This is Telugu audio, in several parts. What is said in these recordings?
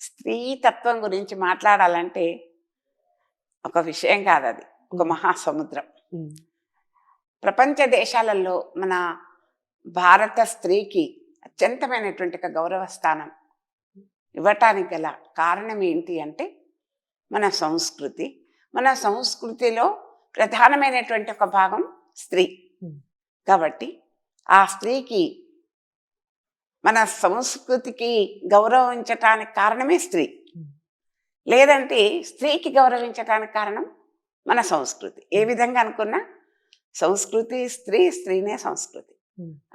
స్త్రీ తత్వం గురించి మాట్లాడాలంటే ఒక విషయం కాదు అది ఒక మహాసముద్రం. ప్రపంచ దేశాలలో మన భారత స్త్రీకి అత్యంతమైనటువంటి ఒక గౌరవ స్థానం ఇవ్వటానికి గల కారణం ఏంటి అంటే మన సంస్కృతి. మన సంస్కృతిలో ప్రధానమైనటువంటి ఒక భాగం స్త్రీ. కాబట్టి ఆ స్త్రీకి మన సంస్కృతికి గౌరవించటానికి కారణమే స్త్రీ. లేదంటే స్త్రీకి గౌరవించటానికి కారణం మన సంస్కృతి. ఏ విధంగా అనుకున్నా సంస్కృతి స్త్రీ స్త్రీనే సంస్కృతి.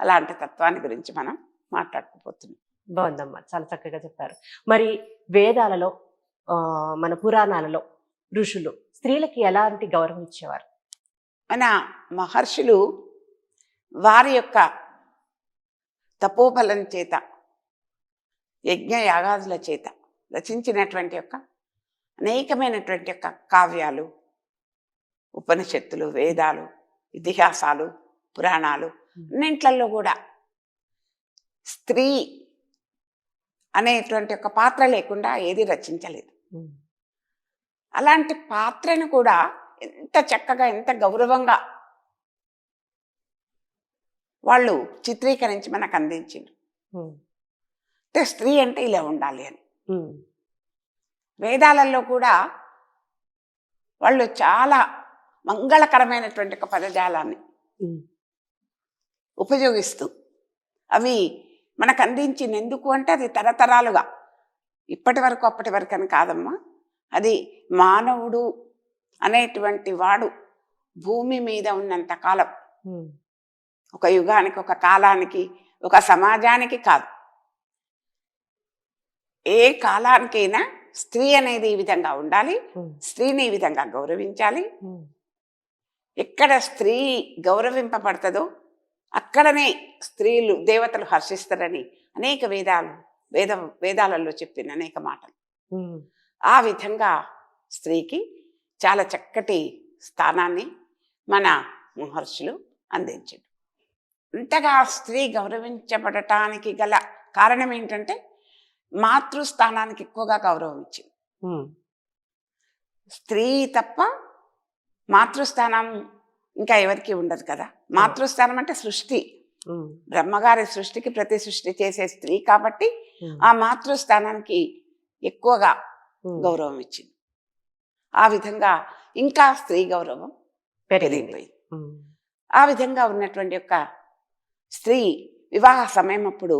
అలాంటి తత్వాన్ని గురించి మనం మాట్లాడుకోబోతున్నాం. బాగుందమ్మా. చాలా చక్కగా చెప్పారు. మరి వేదాలలో మన పురాణాలలో ఋషులు స్త్రీలకి ఎలాంటి గౌరవం ఇచ్చేవారు? మన మహర్షులు వారి యొక్క తపోబలం చేత యజ్ఞ యాగాదుల చేత రచించినటువంటి యొక్క అనేకమైనటువంటి యొక్క కావ్యాలు ఉపనిషత్తులు వేదాలు ఇతిహాసాలు పురాణాలు అన్నింట్లలో కూడా స్త్రీ అనేటువంటి ఒక పాత్ర లేకుండా ఏది రచించలేదు. అలాంటి పాత్రను కూడా ఎంత చక్కగా ఎంత గౌరవంగా వాళ్ళు చిత్రీకరించి మనకు అందించిండ్రు. ఉమ్, అంటే స్త్రీ అంటే ఇలా ఉండాలి అని. వేదాలలో కూడా వాళ్ళు చాలా మంగళకరమైనటువంటి ఒక పదజాలాన్ని ఉపయోగిస్తూ అవి మనకు అందించింది ఎందుకు అంటే అది తరతరాలుగా. ఇప్పటి వరకు అప్పటి వరకు అని కాదమ్మా. అది మానవుడు అనేటువంటి వాడు భూమి మీద ఉన్నంత కాలం ఒక యుగానికి ఒక కాలానికి ఒక సమాజానికి కాదు. ఏ కాలానికైనా స్త్రీ అనేది ఈ విధంగా ఉండాలి స్త్రీని ఈ విధంగా గౌరవించాలి. ఎక్కడ స్త్రీ గౌరవింపబడుతుందో అక్కడనే స్త్రీలు దేవతలు హర్షిస్తారని అనేక వేదాలు వేద వేదాలలో చెప్పిన అనేక మాటలు. ఆ విధంగా స్త్రీకి చాలా చక్కటి స్థానాన్ని మన మహర్షులు అందించారు. అంతగా స్త్రీ గౌరవించబడటానికి గల కారణం ఏంటంటే మాతృస్థానానికి ఎక్కువగా గౌరవం ఇచ్చింది. స్త్రీ తప్ప మాతృస్థానం ఇంకా ఎవరికి ఉండదు కదా. మాతృస్థానం అంటే సృష్టి. బ్రహ్మగారి సృష్టికి ప్రతి సృష్టి చేసే స్త్రీ కాబట్టి ఆ మాతృస్థానానికి ఎక్కువగా గౌరవం ఇచ్చింది. ఆ విధంగా ఇంకా స్త్రీ గౌరవం పెరిగిపోయింది. ఆ విధంగా ఉన్నటువంటి యొక్క స్త్రీ వివాహ సమయం అప్పుడు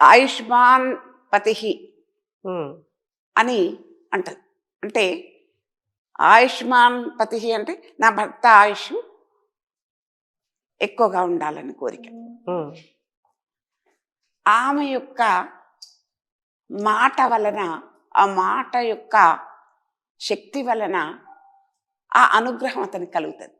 ఆయుష్మాన్ పతి ఉమ్, అని అంటది. అంటే ఆయుష్మాన్ పతి అంటే నా భర్త ఆయుష్ ఎక్కువగా ఉండాలని కోరిక. ఆమె యొక్క మాట వలన ఆ మాట యొక్క శక్తి వలన ఆ అనుగ్రహం అతనికి కలుగుతుంది.